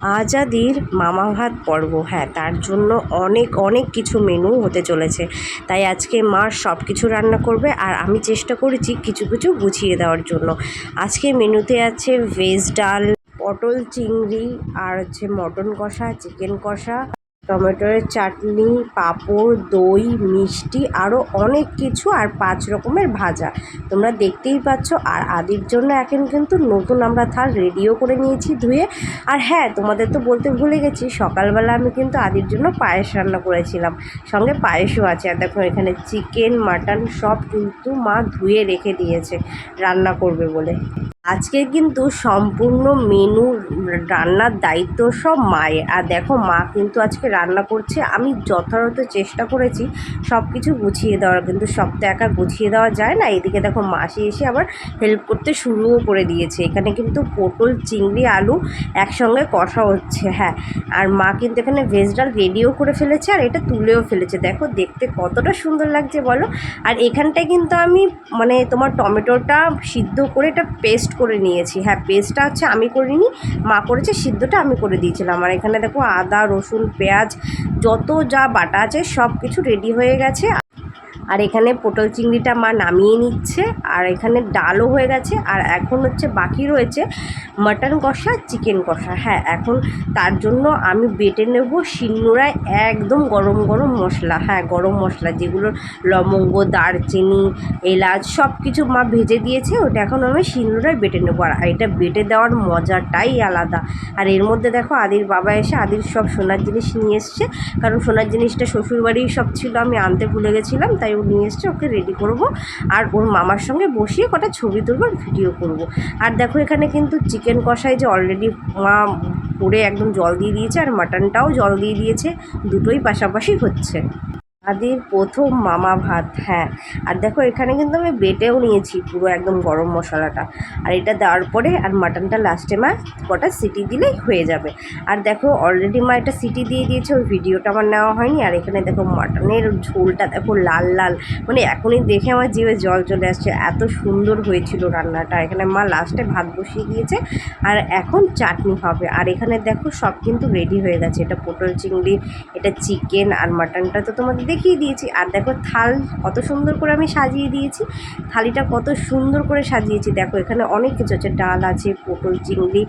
আজাদির মামা ভাত পর্ব হ্যাঁ তার জন্য অনেক অনেক কিছু মেনু হতে চলেছে। তাই আজকে মা সব কিছু রান্না করবে আর আমি চেষ্টা করেছি কিছু কিছু গুছিয়ে দেওয়ার জন্য। আজকে মেনুতে আছে ভেজ ডাল, পটল চিংড়ি আর হচ্ছে মটন কষা চিকেন কষা। টমেটোর চাটনি, পাঁপড়, দই, মিষ্টি আরও অনেক কিছু আর পাঁচ রকমের ভাজা। তোমরা দেখতেই পাচ্ছ, আর আদির জন্য এখন কিন্তু নতুন আমরা থাল রেডিও করে নিয়েছি ধুয়ে। আর হ্যাঁ তোমাদের তো বলতে ভুলে গেছি, সকালবেলা আমি কিন্তু আদির জন্য পায়েস রান্না করেছিলাম। সঙ্গে পায়েসও আছে। আর দেখো, এখানে চিকেন, মাটন সব কিন্তু মা ধুয়ে রেখে দিয়েছে, রান্না করবে বলে। আজকে কিন্তু সম্পূর্ণ মেনু রান্নার দায়িত্ব সব মায়ের। আর দেখো মা কিন্তু আজকে রান্না করছে, আমি যথাযথ চেষ্টা করেছি সব কিছু গুছিয়ে দেওয়ার, কিন্তু সব তো একা গুছিয়ে দেওয়া যায় না। এদিকে দেখো মাসি এসে আবার হেল্প করতে শুরুও করে দিয়েছে। এখানে কিন্তু পটল, চিংড়ি, আলু একসঙ্গে কষা হচ্ছে হ্যাঁ। আর মা কিন্তু এখানে ভেজ ডাল রেডিও করে ফেলেছে, আর এটা তুলেও ফেলেছে। দেখো দেখতে কতটা সুন্দর লাগছে বলো। আর এখানটায় কিন্তু আমি মানে তোমার টমেটোটা সিদ্ধ করে এটা পেস্ট করে নিয়েছি। হ্যাঁ পেস্টটা হচ্ছে আমি করিনি, মা করেছে, সিদ্ধটা আমি করে দিয়েছিলাম। আর এখানে দেখো আদা, রসুন, পেঁয়াজ, যত যা বাটা আছে সব কিছু রেডি হয়ে গেছে। আর এখানে পটল চিংড়িটা মা নামিয়ে নিচ্ছে, আর এখানে ডালও হয়ে গেছে, আর এখন হচ্ছে বাকি রয়েছে মাটন কষা, চিকেন কষা। হ্যাঁ এখন তার জন্য আমি বেটে নেব শিলনোড়ায় একদম গরম গরম মশলা। হ্যাঁ গরম মশলা যেগুলো লবঙ্গ, দারচিনি, এলাচ সব কিছু মা ভেজে দিয়েছে, ওটা এখন আমি শিলনোড়ায় বেটে নেব। আর এটা বেটে দেওয়ার মজাটাই আলাদা। আর এর মধ্যে দেখো আদির বাবা এসে আদির সব সোনার জিনিস নিয়ে এসছে, কারণ সোনার জিনিসটা শ্বশুরবাড়ির সব ছিল, আমি আনতে ভুলে গেছিলাম, তাই নিয়ে এসছে, ওকে রেডি করব। আর ওর মামার সঙ্গে বসিয়ে কটা ছবি তুলবো আর ভিডিও করব। আর দেখো এখানে কিন্তু চিকেন কষাই যে অলরেডি মা করে একদম জল দিয়ে দিয়েছে, আর মাটনটাও জল দিয়ে দিয়েছে, দুটোই পাশাপাশি হচ্ছে। আদির প্রথম মামা ভাত হ্যাঁ। আর দেখো, এখানে কিন্তু আমি বেটেও নিয়েছি পুরো একদম গরম মশলাটা। আর এটা দেওয়ার পরে আর মাটনটা লাস্টে মা কটা সিটি দিলেই হয়ে যাবে। আর দেখো অলরেডি মা এটা সিটি দিয়ে দিয়েছে, ওই ভিডিওটা আমার নেওয়া হয়নি। আর এখানে দেখো, মাটনের ঝোলটা দেখো লাল লাল। মানে এখনই দেখে আমার জিভে জল চলে আসছে। এত সুন্দর হয়েছিল রান্নাটা। এখানে মা লাস্টে ভাত বসিয়ে দিয়েছে। আর এখন চাটনি হবে। আর এখানে দেখো, সব কিন্তু রেডি হয়ে গেছে। এটা পটল চিংড়ি, এটা চিকেন আর মাটনটা তো তোমাদের দেখিয়ে দিয়েছি। আর দেখো থাল কত সুন্দর করে আমি সাজিয়ে দিয়েছি। থালিটা কত সুন্দর করে সাজিয়েছি। দেখো এখানে অনেক কিছু আছে। ডাল আছে, পটল, চিংড়ি,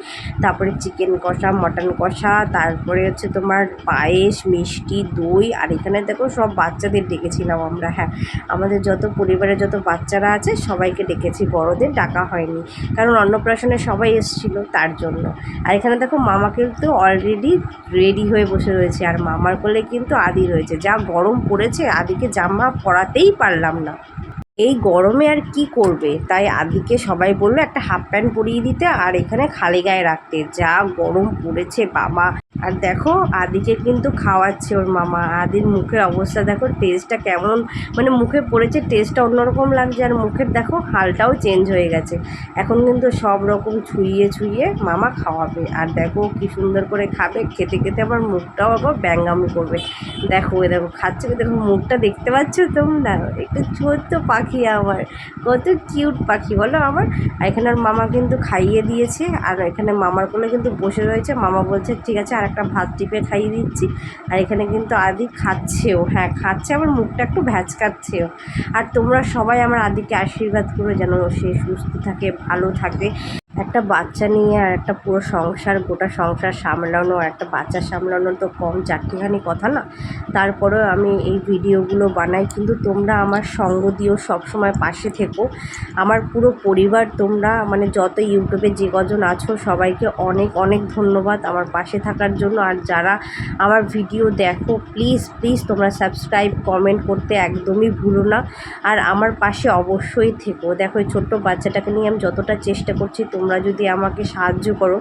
তারপরে চিকেন কষা, মটন কষা, তারপরে হচ্ছে তোমার পায়েস, মিষ্টি, দই, আর এখানে দেখো সব বাচ্চাদের ডেকেছিলাম আমরা। হ্যাঁ আমাদের যত পরিবারের যত বাচ্চারা আছে, সবাইকে ডেকেছি। বড়দের ডাকা হয়নি। কারণ অন্নপ্রাশনে সবাই এসেছিল তার জন্য। আর এখানে দেখো মামা কিন্তু অলরেডি রেডি হয়ে বসে রয়েছে। আর মামার কোলে কিন্তু আদি রয়েছে। যা গরম পড়েছে আদিকে জামা পরাতেই পারলাম না। এই গরমে আর কি করবে? তাই আদিকে সবাই বলল, একটা হাফ প্যান্ট পরিয়ে দিতে আর এখানে খালি গায়ে রাখতে। যা গরম পড়েছে, বাবা। আর দেখো, আদিকে কিন্তু খাওয়াচ্ছে ওর মামা। আদির মুখের অবস্থা, দেখো টেস্টটা কেমন। মানে মুখে পড়েছে টেস্টটা অন্যরকম লাগছে। আর মুখের, দেখো, হালটাও চেঞ্জ হয়ে গেছে। এখন কিন্তু সব রকম ছুঁয়ে ছুঁয়ে মামা খাওয়াবে। আর দেখো, কি সুন্দর করে খাবে। খেতে খেতে আবার মুখটাও আবার ব্যাঙ্গামি করবে। দেখো, এ দেখো, খাচ্ছে। দেখো, মুখটা দেখতে পাচ্ছ তোমরা? একটু ছোট্ট পাখি আমার। কত কিউট পাখি, বলো আমার? আর এখানে ওর মামা কিন্তু খাইয়ে দিয়েছে, আর এখানে মামার কোলে কিন্তু বসে রয়েছে। মামা বলছে, ঠিক আছে, আর একটা ভাত টিপে খাইয়ে দিচ্ছি। আর এখানে কিন্তু আদি খাচ্ছেও। হ্যাঁ খাচ্ছে আমার মুখটা একটু ভ্যাচকাচ্ছেও। আর তোমরা সবাই আমার আদিকে আশীর্বাদ করো, যেন সে সুস্থ থাকে, ভালো থাকে। একটা বাচ্চা নিয়ে আর একটা পুরো সংসার, গোটা সংসার সামলানো আর একটা বাচ্চা সামলানো তো কম চারটিখানি কথা না? তারপরেও আমি এই ভিডিওগুলো বানাই। কিন্তু তোমরা আমার সঙ্গ দিও, সবসময় পাশে থেকো। আমার পুরো পরিবার তোমরা মানে যত ইউটিউবে যে কজন আছো, সবাইকে অনেক অনেক ধন্যবাদ আমার পাশে থাকার জন্য। আর যারা আমার ভিডিও দেখো প্লিজ প্লিজ তোমরা সাবস্ক্রাইব কমেন্ট করতে একদমই ভুলো না। আর আমার পাশে অবশ্যই থেকো। দেখো, এই ছোট্ট বাচ্চাটাকে নিয়ে আমি যতটা চেষ্টা করছি তোমরা যদি আমাকে সাহায্য করো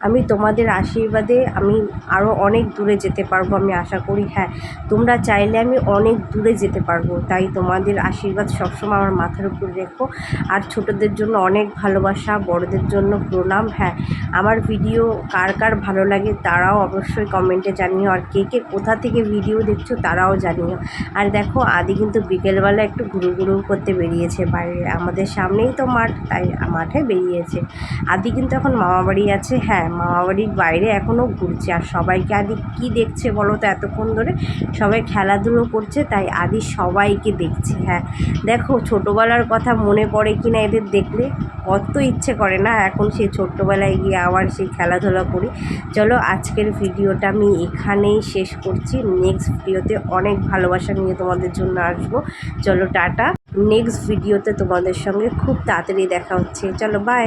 আমি তোমাদের আশীর্বাদে আমি আরও অনেক দূরে যেতে পারব, আমি আশা করি। হ্যাঁ তোমরা চাইলে আমি অনেক দূরে যেতে পারব, তাই তোমাদের আশীর্বাদ সবসময় আমার মাথার উপর রেখো। আর ছোটোদের জন্য অনেক ভালোবাসা, বড়দের জন্য প্রণাম। হ্যাঁ আমার ভিডিও কার কার ভালো লাগে তারাও অবশ্যই কমেন্টে জানিও। আর কে কে কোথা থেকে ভিডিও দেখছ তারাও জানিও। আর দেখো, আদি কিন্তু বিকেলবেলা একটু ঘুরু ঘুরু করতে বেরিয়েছে বাইরে। আমাদের সামনেই তো মাঠ, তাই মাঠে বেরিয়েছে। আদি কিন্তু এখন মামাবাড়ি আছে। হ্যাঁ মামাবাড়ির বাইরে এখনও ঘুরছে। আর সবাইকে আদি কি দেখছে বলো তো? এতক্ষণ ধরে সবাই খেলাধুলো করছে, তাই আদি সবাইকে দেখছে। হ্যাঁ দেখো ছোটোবেলার কথা মনে পড়ে কি না এদের দেখলে? কত ইচ্ছে করে না এখন সেই ছোট্টবেলায় গিয়ে আবার সেই খেলাধুলা করি। চলো আজকের ভিডিওটা আমি এখানেই শেষ করছি। নেক্সট ভিডিওতে অনেক ভালোবাসা নিয়ে তোমাদের জন্য আসব। চলো টাটা। নেক্সট ভিডিওতে তোমাদের সঙ্গে খুব তাড়াতাড়ি দেখা হচ্ছে। চলো বাই